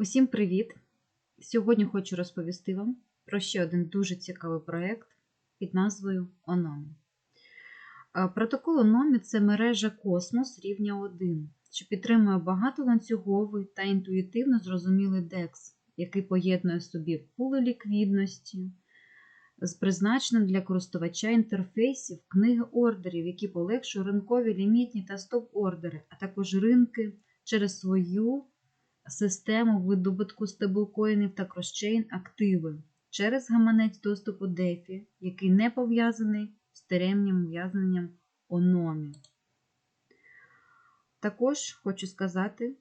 Усім привіт! Сьогодні хочу розповісти вам про ще один дуже цікавий проєкт під назвою ONOMI. Е, Протокол ONOMI – це мережа Космос рівня 1, що підтримує багатоланцюговий та інтуїтивно зрозумілий DEX, який поєднує собі пули ліквідності з призначеним для користувача інтерфейсів книги ордерів, які полегшують ринкові лімітні та стоп-ордери, а також ринки через свою систему видобутку стеблкоїнів та кросчейн активи через гаманець доступу DeFi, який не пов'язаний з теремнім в'язненням ОНОМІ. Також хочу сказати,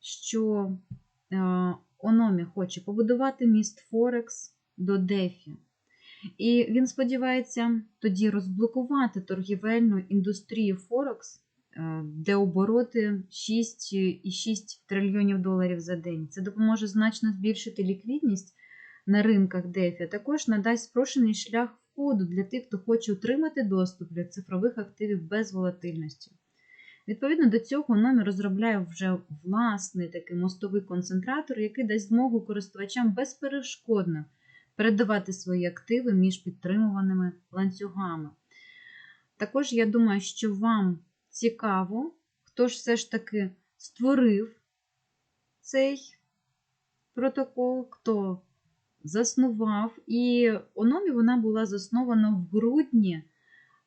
що е, Ономі хоче побудувати міст Форекс до DeFi. І він сподівається тоді розблокувати торгівельну індустрію Форекс, е, де обороти 6,6 трильйонів доларів за день. Це допоможе значно збільшити ліквідність на ринках DeFi, а також надасть спрощений шлях входу для тих, хто хоче отримати доступ до цифрових активів без волатильності. Відповідно до цього, номер розробляє вже власний такий мостовий концентратор, який дасть змогу користувачам безперешкодно передавати свої активи між підтримуваними ланцюгами. Також я думаю, що вам цікаво, хто ж все ж таки створив цей протокол, хто заснував. І Ономі вона була заснована в грудні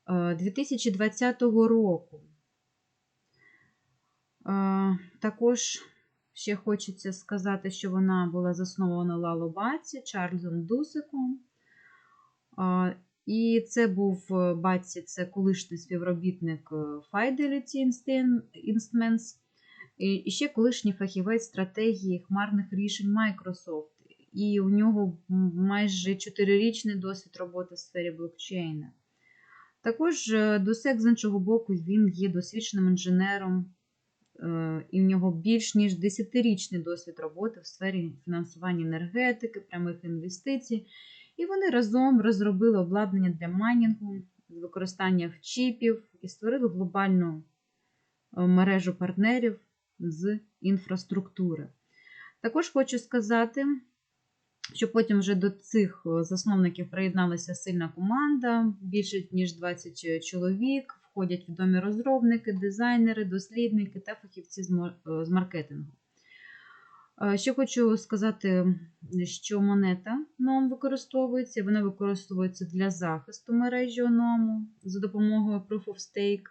2020 року. Також ще хочеться сказати, що вона була заснована Лало Баті Чарльзом Дусиком. І це був Баті, це колишній співробітник Fidelity Instruments, і ще колишній фахівець стратегії хмарних рішень Microsoft. І у нього майже 4-річний досвід роботи в сфері блокчейна. Також Дусек, з іншого боку, він є досвідченим інженером і в нього більш ніж 10-річний досвід роботи в сфері фінансування енергетики, прямих інвестицій. І вони разом розробили обладнання для майнінгу з використанням чіпів і створили глобальну мережу партнерів з інфраструктури. Також хочу сказати, що потім вже до цих засновників приєдналася сильна команда, більше ніж 20 чоловік входять відомі розробники, дизайнери, дослідники та фахівці з маркетингу. Ще хочу сказати, що монета NOM використовується, вона використовується для захисту мережі NOM за допомогою Proof of Stake,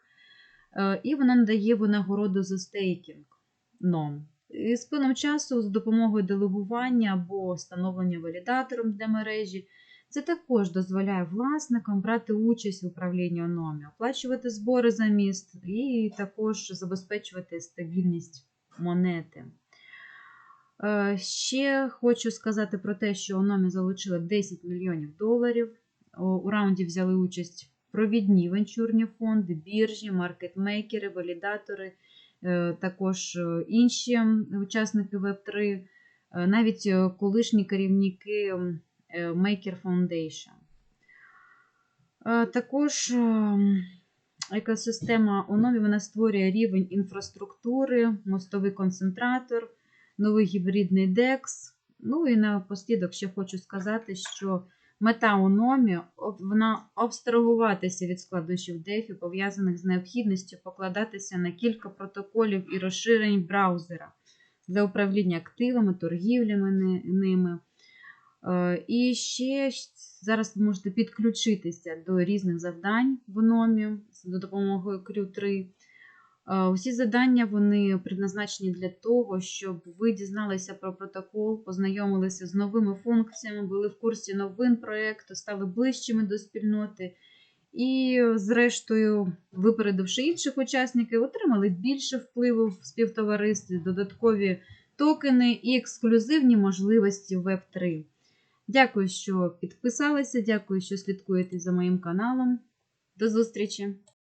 і вона надає винагороду за стейкінг NOM. І з плином часу, з допомогою делегування або встановлення валідатором для мережі, це також дозволяє власникам брати участь в управлінні ОНОМІ, оплачувати збори за міст і також забезпечувати стабільність монети. Ще хочу сказати про те, що ОНОМІ залучила 10 мільйонів доларів. У раунді взяли участь провідні венчурні фонди, біржі, маркетмейкери, валідатори, також інші учасники Web3, навіть колишні керівники Maker Foundation. Також екосистема ONOMI вона створює рівень інфраструктури, мостовий концентратор, новий гібридний DEX. Ну і напослідок ще хочу сказати, що мета ONOMI вона абстрагуватися від складнощів DeFi, пов'язаних з необхідністю покладатися на кілька протоколів і розширень браузера для управління активами, торгівлями ними. І ще зараз ви можете підключитися до різних завдань в ОНОМі за допомогою Crew3. Усі завдання вони предназначені для того, щоб ви дізналися про протокол, познайомилися з новими функціями, були в курсі новин проєкту, стали ближчими до спільноти. І, зрештою, випередивши інших учасників, отримали більше впливу в співтоваристві, додаткові токени і ексклюзивні можливості Web3. Дякую, що підписалися. Дякую, що слідкуєте за моїм каналом. До зустрічі!